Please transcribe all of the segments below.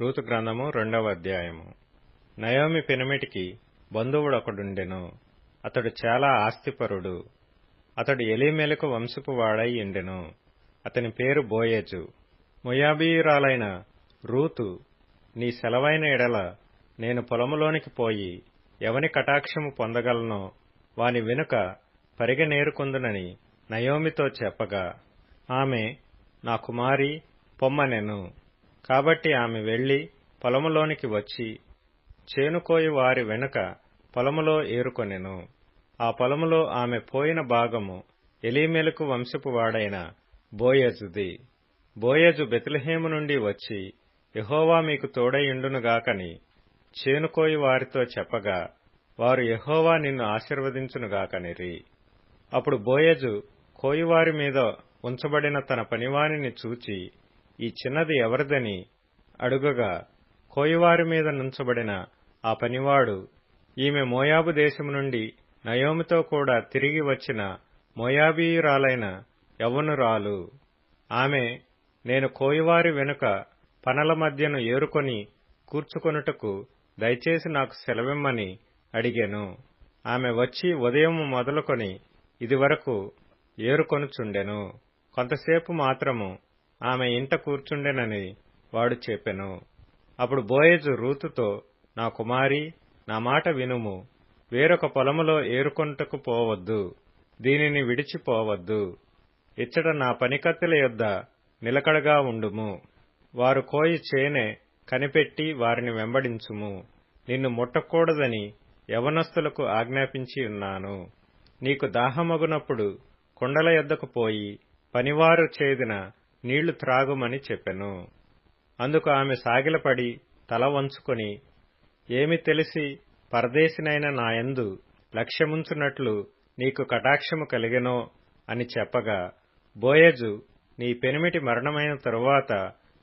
Ruth గ్రంథము రెండవ అధ్యాయము. నయోమి పెనిమిటికి బంధువుడొకడుండెను అతడు చాలా ఆస్తిపరుడు. అతడు ఎలిమెలకు వంశపు వాడై ఉండెను అతని పేరు బోయేజు. ముయాబీయురాలైన రూతు నీ సెలవైన ఎడల నేను పొలములోనికి పోయి ఎవని కటాక్షము పొందగలనో? వాని వెనుక పరిగనేరుకుందునని నయోమితో చెప్పగా ఆమె నా కుమారి పొమ్మనెను. కాబట్టి ఆమె వెళ్ళి పొలములోనికి వచ్చి చేనుకోయి వారి వెనుక పొలములో ఏరుకొనెను. ఆ పొలములో ఆమె పోయిన భాగము ఎలీమెలకు వంశపు వాడైన బోయజుది. బోయజు బెతిలహేము నుండి వచ్చి యహోవా మీకు తోడయుండునుగాకని చేనుకోయి వారితో చెప్పగా వారు యహోవా నిన్ను ఆశీర్వదించునుగాకనిరి అప్పుడు బోయజు కోయివారి మీద ఉంచబడిన తన పనివానిని చూచి ఈ చిన్నది ఎవరిదని అడుగగా కోయివారి మీద నుంచబడిన ఆ పనివాడు ఈమె మోయాబు దేశము నుండి నయోమితో కూడా తిరిగి వచ్చిన మోయాబీయురాలైన యవ్వనురాలు. ఆమె నేను కోయివారి వెనుక పనల మధ్యను ఏరుకొని కూర్చుకొనుటకు దయచేసి నాకు సెలవిమ్మని అడిగాను. ఆమె వచ్చి ఉదయం మొదలుకొని ఇదివరకు ఏరుకొనుచుండెను. కొంతసేపు మాత్రము ఆమె ఇంట కూర్చుండెనని వాడు చెప్పెను. అప్పుడు బోయేజు రూతుతో నా కుమారి నా మాట వినుము. వేరొక పొలములో ఏరుకొంటకు పోవద్దు. దీనిని విడిచిపోవద్దు. ఇచ్చట నా పనికత్తెల యొద్ద నిలకడగా ఉండుము. వారు కోయి చేనే కనిపెట్టి వారిని వెంబడించుము. నిన్ను ముట్టకూడదని యవనస్తులకు ఆజ్ఞాపించి ఉన్నాను. నీకు దాహమగునప్పుడు కుండల యొద్దకు పోయి పనివారు చేదిన నీళ్ళు త్రాగుమని చెప్పెను. అందుకు ఆమె సాగిలపడి తల వంచుకొని ఏమి తెలిసి పరదేశినైన నాయందు లక్ష్యముంచున్నట్లు నీకు కటాక్షము కలిగెనో అని చెప్పగా బోయజు నీ పెనిమిటి మరణమైన తరువాత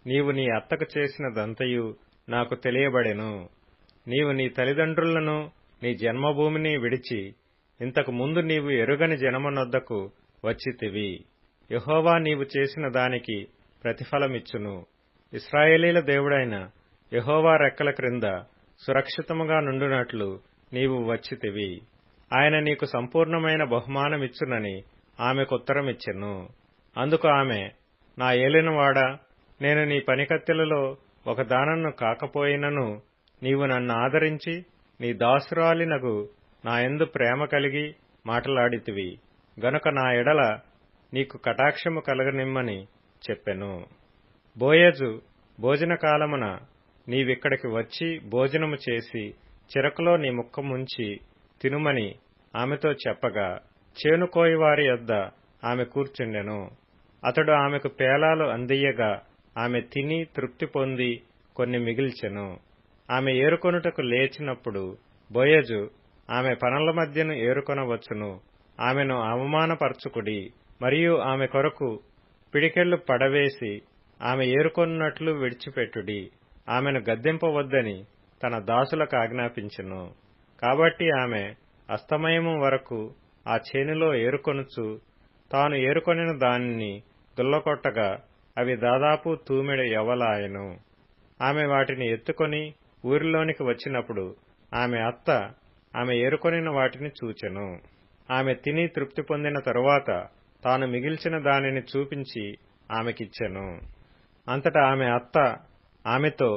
నీవు నీ అత్తకు చేసిన దంతయు నాకు తెలియబడెను. నీవు నీ తల్లిదండ్రులను నీ జన్మభూమిని విడిచి ఇంతకు ముందు నీవు ఎరుగని జనమునొద్దకు వచ్చితివి. యహోవా నీవు చేసిన దానికి ప్రతిఫలమిచ్చును. ఇస్రాయేలీల దేవుడైన యహోవా రెక్కల క్రింద సురక్షితముగా నుండునట్లు నీవు వచ్చితివి. ఆయన నీకు సంపూర్ణమైన బహుమానమిచ్చునని ఆమెకుత్తరమిచ్చెను అందుకు ఆమె నా ఏలినవాడా నేను నీ పనికత్తెలలో ఒక దానను కాకపోయినను నీవు నన్ను ఆదరించి నీ దాసురాలినగు నా ఎందు ప్రేమ కలిగి మాటలాడితివి. గనుక నా ఎడల నీకు కటాక్షము కలగనిమ్మని చెప్పెను. బోయజు భోజనకాలమున నీవిక్కడికి వచ్చి భోజనము చేసి చిరకులో నీ ముక్క ముంచి తినుమని ఆమెతో చెప్పగా చేనుకోయివారి యొద్ద ఆమె కూర్చుండెను. అతడు ఆమెకు పేలాలు అందియ్యగా ఆమె తిని తృప్తి పొంది కొన్ని మిగిల్చెను. ఆమె ఏరుకొనుటకు లేచినప్పుడు బోయజు ఆమె పనుల మధ్యను ఏరుకొనవచ్చును. ఆమెను అవమానపరచుకుడి. మరియు ఆమె కొరకు పిడికెళ్ళు పడవేసి ఆమె ఏరుకొన్నట్లు విడిచిపెట్టుడి. ఆమెను గద్దెంపవద్దని తన దాసులకు ఆజ్ఞాపించెను. కాబట్టి ఆమె అస్తమయము వరకు ఆ చేనులో ఏరుకొనుచు తాను ఏరుకొనిన దానిని దుల్లకొట్టగా అవి దాదాపు తూమెడ ఎవలాయను ఆమె వాటిని ఎత్తుకొని ఊరిలోనికి వచ్చినప్పుడు ఆమె అత్త ఆమె ఏరుకొనిన వాటిని చూచెను. ఆమె తిని తృప్తి పొందిన తరువాత తాను మిగిల్చిన దానిని చూపించి ఆమెకిచ్చెను. అంతటా ఆమె అత్త ఆమెతో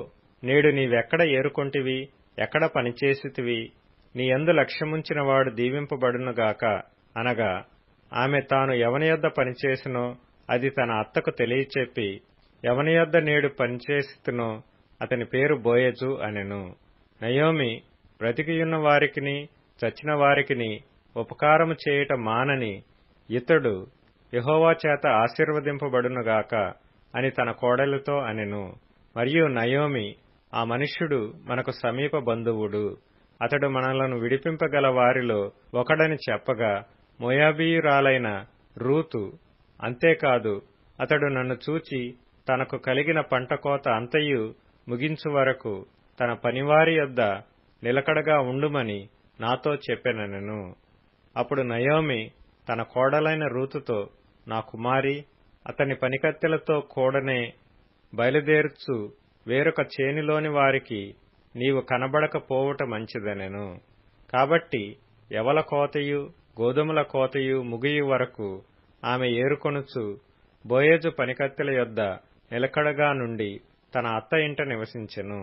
నేడు నీవెక్కడ ఏరుకొంటివి? ఎక్కడ పనిచేసితివి? నీ ఎందు లక్ష్యముంచినవాడు దీవింపబడునుగాక అనగా ఆమె తాను ఎవని యొద్ద పనిచేసినో అది తన అత్తకు తెలియచెప్పి ఎవని యొద్ద నేడు పనిచేసితునో అతని పేరు బోయజు అనెను. నయోమి బ్రతికియున్న వారికిని చచ్చిన వారికిని ఉపకారము చేయుట మానని ఇతడు యహోవా చేత ఆశీర్వదింపబడునుగాక అని తన కోడలితో అనెను. మరియు నయోమి ఆ మనుష్యుడు మనకు సమీప బంధువుడు. అతడు మనలను విడిపింపగల వారిలో ఒకడని చెప్పగా మొయాబీయురాలైన రూతు అంతేకాదు అతడు నన్ను చూచి తనకు కలిగిన పంట కోత అంతయు ముగించు వరకు తన పనివారి యొద్ద నిలకడగా ఉండుమని నాతో చెప్పెనెను. అప్పుడు నయోమి తన కోడలైన రూతుతో నా కుమారి అతని పనికత్తెలతో కూడనే బయలుదేరుచు వేరొక చేనిలోని వారికి నీవు కనబడకపోవుట మంచిదనెను. కాబట్టి ఎవల కోతయు గోధుమల కోతయు ముగియు వరకు ఆమె ఏరుకొనుచు బోయేజు పనికత్తెల యొద్ద నిలకడగా నుండి తన అత్త ఇంట నివసించెను.